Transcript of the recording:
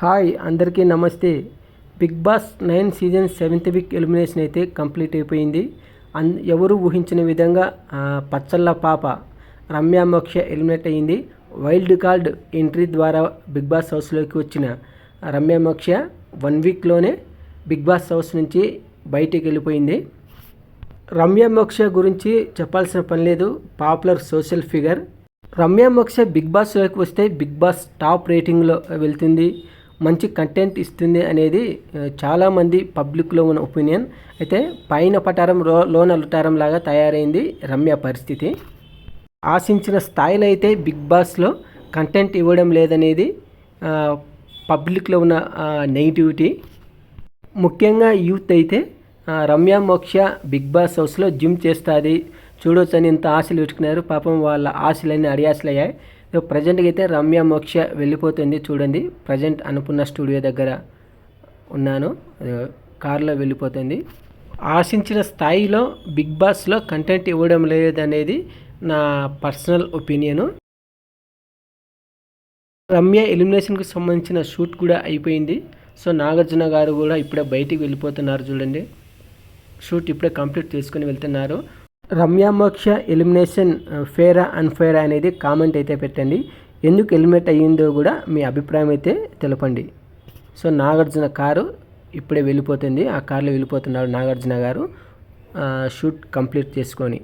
Hi అందరికీ నమస్తే. Bigg Boss nine season seventh week elimination అయితే కంప్లీట్ అయిపోయింది. అన్ ఎవరు ఊహించిన విధంగా పచ్చళ్ళ పాప రమ్య మోక్ష ఎలిమినేట్ అయింది వైల్డ్ కార్డ్ ఎంట్రీ ద్వారా బిగ్ బాస్ హౌస్లోకి వచ్చిన రమ్య మోక్ష వన్ వీక్లోనే బిగ్ బాస్ హౌస్ నుంచి బయటికి వెళ్ళిపోయింది. రమ్య మోక్ష గురించి చెప్పాల్సిన పని లేదు. Popular social figure. రమ్య మోక్ష బిగ్ బాస్లోకి వస్తే బిగ్ బాస్ టాప్ రేటింగ్లో వెళ్తుంది. మంచి కంటెంట్ ఇస్తుంది అనేది చాలామంది పబ్లిక్లో ఉన్న ఒపీనియన్ అయితే పైన పటారం రో లోన లుటారం లాగా తయారైంది రమ్య పరిస్థితి. ఆశించిన స్థాయిలో అయితే బిగ్ బాస్లో కంటెంట్ ఇవ్వడం లేదనేది పబ్లిక్లో ఉన్న నెగిటివిటీ ముఖ్యంగా యూత్ అయితే రమ్య మోక్ష బిగ్ బాస్ హౌస్లో జిమ్ చేస్తుంది. చూడొచ్చని ఇంత ఆశలు పెట్టుకున్నారు. పాపం వాళ్ళ ఆశలన్నీ అడియాసలు అయ్యాయి ప్రజెంట్గా అయితే రమ్య మోక్ష వెళ్ళిపోతుంది చూడండి. ప్రజెంట్ అనుకున్న స్టూడియో దగ్గర ఉన్నాను. కారులో వెళ్ళిపోతుంది. ఆశించిన స్థాయిలో బిగ్ బాస్లో కంటెంట్ ఇవ్వడం లేదనేది నా పర్సనల్ ఒపీనియను రమ్య ఎలిమినేషన్కి సంబంధించిన షూట్ కూడా అయిపోయింది. సో నాగార్జున గారు కూడా ఇప్పుడే బయటికి వెళ్ళిపోతున్నారు చూడండి. షూట్ ఇప్పుడే కంప్లీట్ చేసుకుని వెళ్తున్నారు. రమ్య మోక్ష ఎలిమినేషన్ ఫేరా అన్ఫేరా అనేది కామెంట్ అయితే పెట్టండి. ఎందుకు ఎలిమినేట్ అయ్యిందో కూడా మీ అభిప్రాయం అయితే తెలపండి. సో నాగార్జున కారు ఇప్పుడే వెళ్ళిపోతుంది. ఆ కార్లో వెళ్ళిపోతున్నారు నాగార్జున గారు. షూట్ కంప్లీట్ చేసుకొని.